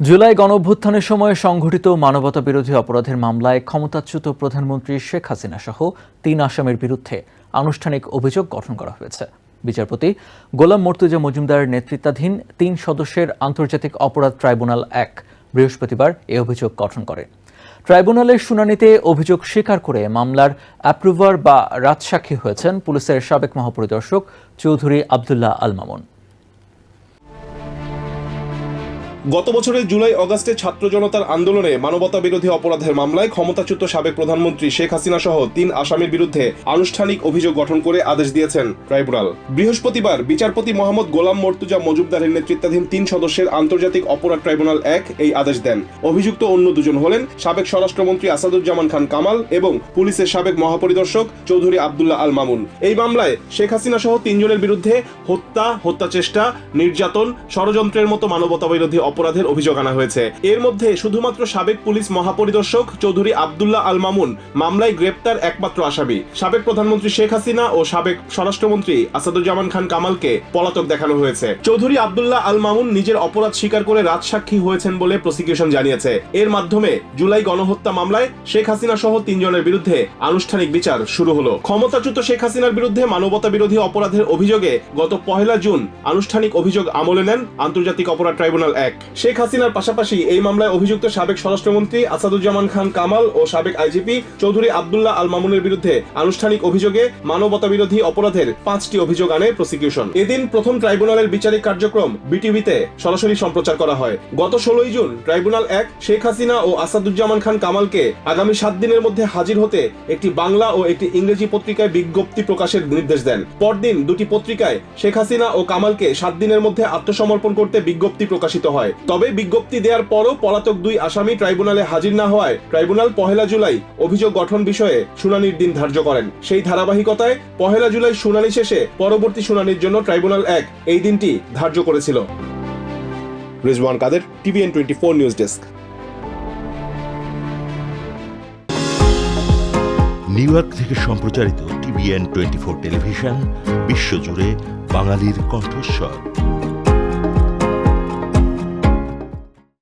জুলাই গণঅভ্যুত্থানের সময় সংঘটিত মানবতা বিরোধী অপরাধের মামলায় ক্ষমতাচ্যুত প্রধানমন্ত্রী শেখ হাসিনা সহ তিন আসামের বিরুদ্ধে আনুষ্ঠানিক অভিযোগ গঠন করা হয়েছে। বিচারপতি গোলাম মর্তুজা মজুমদারের নেতৃত্বাধীন তিন সদস্যের আন্তর্জাতিক অপরাধ ট্রাইব্যুনাল এক বৃহস্পতিবার এ অভিযোগ গঠন করে। ট্রাইব্যুনালের শুনানিতে অভিযোগ স্বীকার করে মামলার অ্যাপ্রুভার বা রাজসাক্ষী হয়েছেন পুলিশের সাবেক মহাপরিদর্শক চৌধুরী আবদুল্লাহ আল মামুন। গত বছরের জুলাই অগাস্টে ছাত্র জনতার আন্দোলনে মানবতা বিরোধী অপরাধের মামলায় ক্ষমতাচ্যুত সাবেক প্রধানমন্ত্রী শেখ হাসিনা সহ তিন আসামির বিরুদ্ধে আনুষ্ঠানিক অভিযোগ গঠন করে আদেশ দিয়েছেন ট্রাইব্যুনাল। বৃহস্পতিবার বিচারপতি মোহাম্মদ গোলাম মর্তুজা মজুমদারের নেতৃত্বাধীন তিন সদস্যের আন্তর্জাতিক অপরাধ ট্রাইব্যুনাল এক এই আদেশ দেন। অভিযুক্ত অন্য দুজন হলেন সাবেক স্বরাষ্ট্রমন্ত্রী আসাদুজ্জামান খান কামাল এবং পুলিশের সাবেক মহাপরিদর্শক চৌধুরী আবদুল্লাহ আল মামুন। এই মামলায় শেখ হাসিনা সহ তিনজনের বিরুদ্ধে হত্যা হত্যা চেষ্টা নির্যাতন, ষড়যন্ত্রের মতো মানবতা বিরোধী অপরাধের অভিযোগ আনা হয়েছে। এর মধ্যে শুধুমাত্র সাবেক পুলিশ মহাপরিদর্শক চৌধুরী আবদুল্লাহ আল মামুন মামলায় গ্রেপ্তার একমাত্র আসামি। সাবেক প্রধানমন্ত্রী শেখ হাসিনা ও সাবেক স্বরাষ্ট্রমন্ত্রী আসাদুজ্জামান খান কামালকে পলাতক দেখানো হয়েছে। চৌধুরী আবদুল্লাহ আল মামুন নিজের অপরাধ স্বীকার করে রাজসাক্ষী হয়েছেন বলে প্রসিকিউশন জানিয়েছে। এর মাধ্যমে জুলাই গণহত্যা মামলায় শেখ হাসিনা সহ তিনজনের বিরুদ্ধে আনুষ্ঠানিক বিচার শুরু হলো। ক্ষমতাচ্যুত শেখ হাসিনার বিরুদ্ধে মানবতা বিরোধী অপরাধের অভিযোগে গত পহেলা জুন আনুষ্ঠানিক অভিযোগ আমলে নেন আন্তর্জাতিক অপরাধ ট্রাইব্যুনাল এক। শেখ হাসিনার পাশাপাশি এই মামলায় অভিযুক্ত সাবেক স্বরাষ্ট্রমন্ত্রী আসাদুজ্জামান খান কামাল ও সাবেক আইজিপি চৌধুরী আবদুল্লাহ আল মামুনের বিরুদ্ধে আনুষ্ঠানিক অভিযোগে মানবতা বিরোধী অপরাধের পাঁচটি অভিযোগ আনে প্রসিকিউশন। এদিন প্রথম ট্রাইব্যুনালের বিচারিক কার্যক্রম বিটিভিতে সরাসরি সম্প্রচার করা হয়। গত ষোলোই জুন ট্রাইব্যুনাল এক শেখ হাসিনা ও আসাদুজ্জামান খান কামালকে আগামী সাত দিনের মধ্যে হাজির হতে একটি বাংলা ও একটি ইংরেজি পত্রিকায় বিজ্ঞপ্তি প্রকাশের নির্দেশ দেন। পরদিন দুটি পত্রিকায় শেখ হাসিনা ও কামালকে সাত দিনের মধ্যে আত্মসমর্পণ করতে বিজ্ঞপ্তি প্রকাশিত হয়। তবে বিজ্ঞপ্তি দেওয়ার পরও পলাতক দুই আসামি ট্রাইব্যুনালে হাজির না হওয়ায় ট্রাইব্যুনাল পহেলা জুলাই অভিযোগ গঠন বিষয়ে শুনানির দিন ধার্য করেন। সেই ধারাবাহিকতায় পহেলা জুলাই শুনানি শেষে পরবর্তী শুনানির জন্য ট্রাইব্যুনাল এক এই দিনটি ধার্য করেছিল। Rizwan Kader, TVN twenty four news desk. New York থেকে সম্প্রচারিত টিভিএন টোয়েন্টি ফোর টেলিভিশন, বিশ্বজুড়ে বাঙালির কণ্ঠস্বর।